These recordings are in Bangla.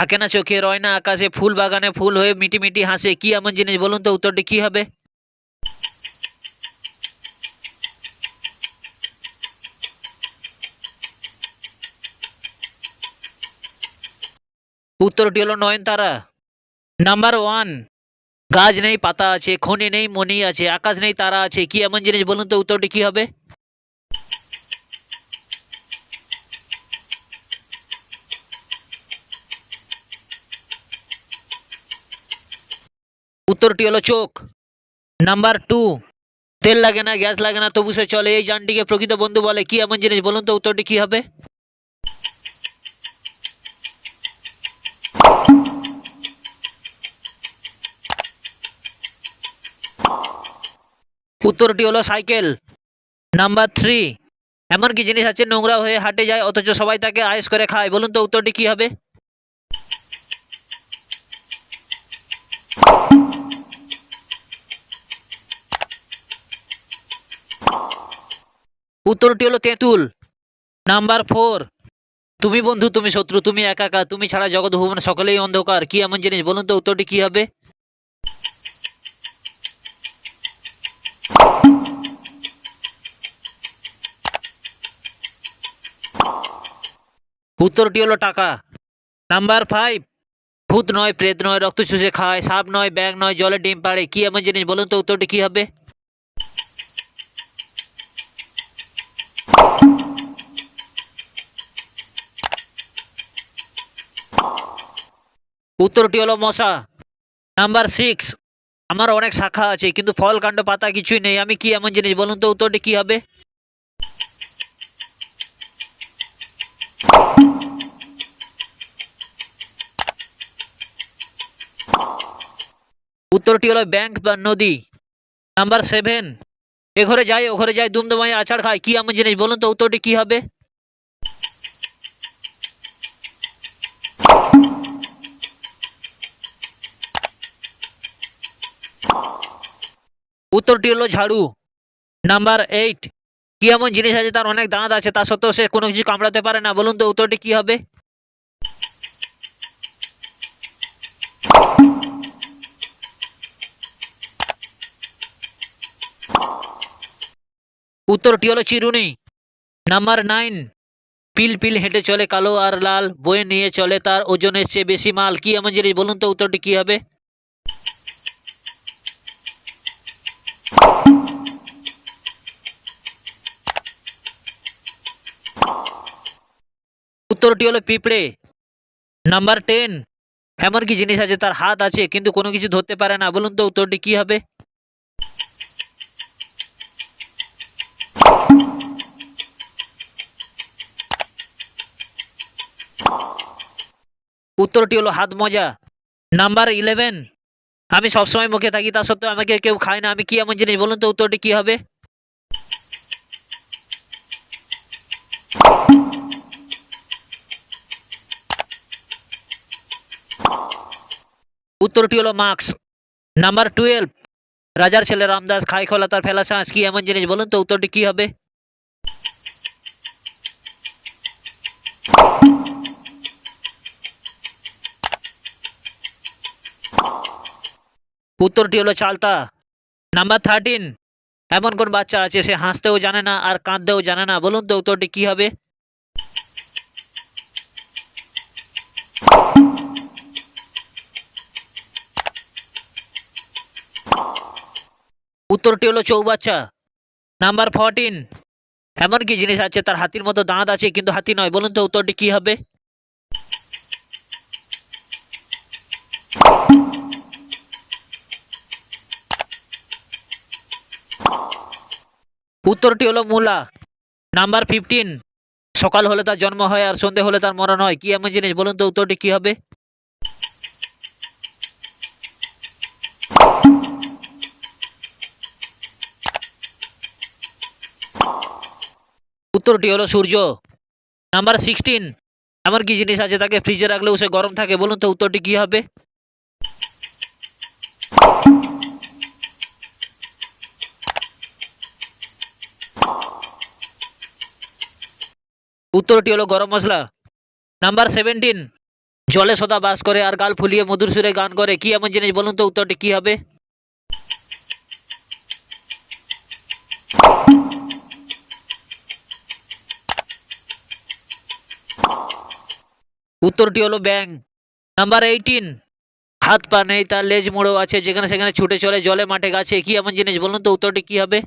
থাকে না চোখে রয় না আকাশে, ফুল বাগানে ফুল হয়ে মিটি মিটি হাসে। কি এমন জিনিস বলুন তো, উত্তরটি কি হবে? উত্তরটি হলো নয়নতারা। নাম্বার ওয়ান গাছ নেই, পাতা আছে, খনি নেই মনি আছে, আকাশ নেই, তারা আছে। কি এমন জিনিস বলুন তো, উত্তরটি কি হবে? উত্তরটি হলো চোখ। নাম্বার টু তেল লাগে না, গ্যাস লাগে না, তবু সে চলে। এই যানটিকে প্রকৃত বন্ধু বলে। কি এমন জিনিস? বলুন তো উত্তরটি কি হবে? উত্তরটি হলো সাইকেল। নাম্বার থ্রি এমন কি জিনিস আছে? নোংরা হয়ে হাটে যায়, অথচ সবাই তাকে আয়েস করে খায়। বলুন তো উত্তরটি কি হবে? উত্তরটি হলো তেঁতুল। নাম্বার ফোর তুমি বন্ধু, তুমি শত্রু, তুমি একাকা, তুমি ছাড়া জগৎ ভুবন সকলেই অন্ধকার। কি এমন জিনিস? বলুন তো উত্তরটি কি হবে? উত্তরটি হলো টাকা। নাম্বার ফাইভ ভূত নয়, প্রেত নয় রক্ত চুষে খায়, সাপ নয় ব্যাগ নয়, জলে ডিম পাড়ে। কি এমন জিনিস? বলুন তো উত্তরটি কি হবে? উত্তরটি হলো মশা। নাম্বার সিক্স আমার অনেক শাখা আছে, কিন্তু ফল, কাণ্ড, পাতা কিছুই নেই। আমি কি এমন জিনিস? বলুন তো উত্তরটি কি হবে? উত্তরটি হলো ব্যাংক বা নদী। নাম্বার সেভেন এ ঘরে যাই, ও ঘরে যাই দুমদমাই আচার খায়, কি এমন জিনিস? বলুন তো উত্তরটি কি হবে? উত্তরটি হলো ঝাড়ু। নাম্বার এইট কি এমন জিনিস আছে তার অনেক দাঁত আছে, তা সত্ত্বেও সে কোনো কিছু কামড়াতে পারে না। বলুন তো উত্তরটি কি হবে? উত্তরটি হলো চিরুনি। নাম্বার নাইন পিল পিল হেঁটে চলে কালো আর লাল, বয়ে নিয়ে চলে তার ওজনের চেয়ে বেশি মাল। কি এমন জিনিস? বলুন তো উত্তরটি কি হবে? উত্তরটি হলো পিঁপড়ে। নাম্বার টেন এমন কি জিনিস আছে তার হাত আছে, কিন্তু কোনো কিছু ধরতে পারে না। বলুন তো উত্তরটি কি হবে? উত্তরটি হলো হাত মজা। নাম্বার ইলেভেন আমি সবসময় মুখে থাকি, তা সত্ত্বেও আমাকে কেউ খায় না। আমি কি এমন জিনিস? বলুন তো উত্তরটি কি হবে? উত্তরটি হলো মার্কস নাম্বার টুয়েলভ রাজার ছেলে রামদাস খাই খোলা তার ফেলা শ্বাস কি এমন জিনিস? বলুন তো উত্তরটি কি হবে? উত্তরটি হলো চালতা। নাম্বার থার্টিন এমন কোন বাচ্চা আছে সে হাসতেও জানে না আর কাঁদতেও জানে না। বলুন তো উত্তরটি কি হবে? উত্তরটি হলো চৌবাচ্চা। নাম্বার ফোরটিন এমন কি জিনিস আছে, তার হাতির মতো দাঁত আছে, কিন্তু হাতি নয়। বলুন তো উত্তরটি কি হবে? উত্তরটি হলো মূলা। নাম্বার ফিফটিন সকাল হলে তার জন্ম হয় আর সন্ধে হলে তার মরণ হয়। কি এমন জিনিস? বলুন তো উত্তরটি কি হবে? উত্তরটি হলো সূর্য। Number sixteen. এমন কি জিনিস আছে তাকে ফ্রিজে রাখলেও সে গরম থাকে? বলুন তো উত্তরটি কি হবে? উত্তরটি হলো গরম মশলা। Number seventeen. জলে সদা বাস করে আর গাল ফুলিয়ে মধুর সুরে গান করে। কি এমন জিনিস? বলুন তো উত্তরটি কি হবে? উত্তরটি হলো ব্যাং নাম্বার এইটিন হাত পা নেই, তার লেজ মোড়ো আছে, যেখানে সেখানে ছুটে চলে, জলে মাঠে গাছে। কি এমন জিনিস বলুন তো, উত্তরটি কি হবে?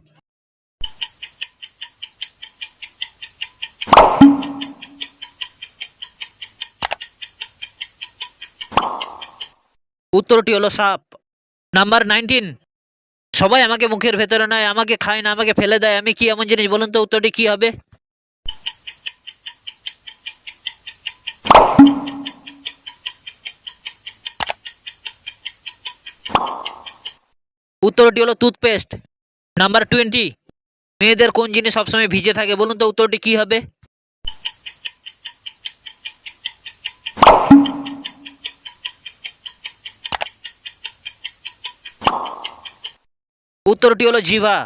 উত্তরটি হলো সাপ। নাম্বার নাইনটিন সবাই আমাকে মুখের ভেতরে নয়, আমাকে খায় না, আমাকে ফেলে দেয়। আমি কি এমন জিনিস বলুন তো, উত্তরটি কি হবে? উত্তরটি হলো টুথপেস্ট নাম্বার টোয়েন্টি মেয়েদের কোন জিনিস সবসময় ভিজে থাকে? বলুন তো উত্তরটি কি হবে? উত্তরটি হলো জিভা।